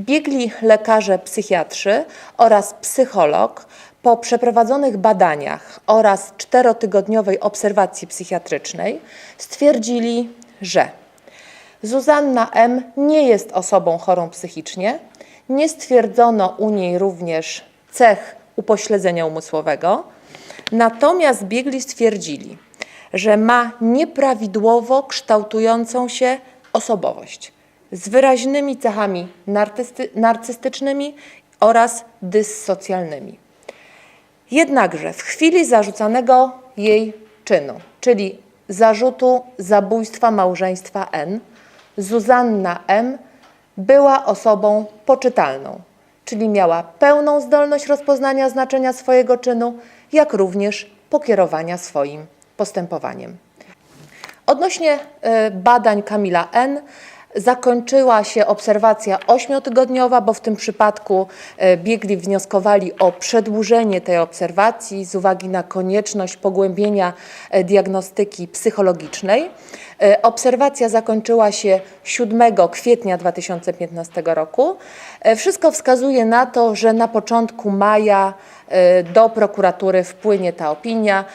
Biegli lekarze psychiatrzy oraz psycholog po przeprowadzonych badaniach oraz czterotygodniowej obserwacji psychiatrycznej stwierdzili, że Zuzanna M. nie jest osobą chorą psychicznie. Nie stwierdzono u niej również cech upośledzenia umysłowego. Natomiast biegli stwierdzili, że ma nieprawidłowo kształtującą się osobowość z wyraźnymi cechami nartysty- narcystycznymi oraz dyssocjalnymi. Jednakże w chwili zarzucanego jej czynu, czyli zarzutu zabójstwa małżeństwa N, Zuzanna M. była osobą poczytalną, czyli miała pełną zdolność rozpoznania znaczenia swojego czynu, jak również pokierowania swoim postępowaniem. Odnośnie e, badań Kamila N. zakończyła się obserwacja ośmiotygodniowa, bo w tym przypadku e, biegli wnioskowali o przedłużenie tej obserwacji z uwagi na konieczność pogłębienia e, diagnostyki psychologicznej. E, Obserwacja zakończyła się 7 kwietnia 2015 roku. Wszystko wskazuje na to, że na początku maja do prokuratury wpłynie ta opinia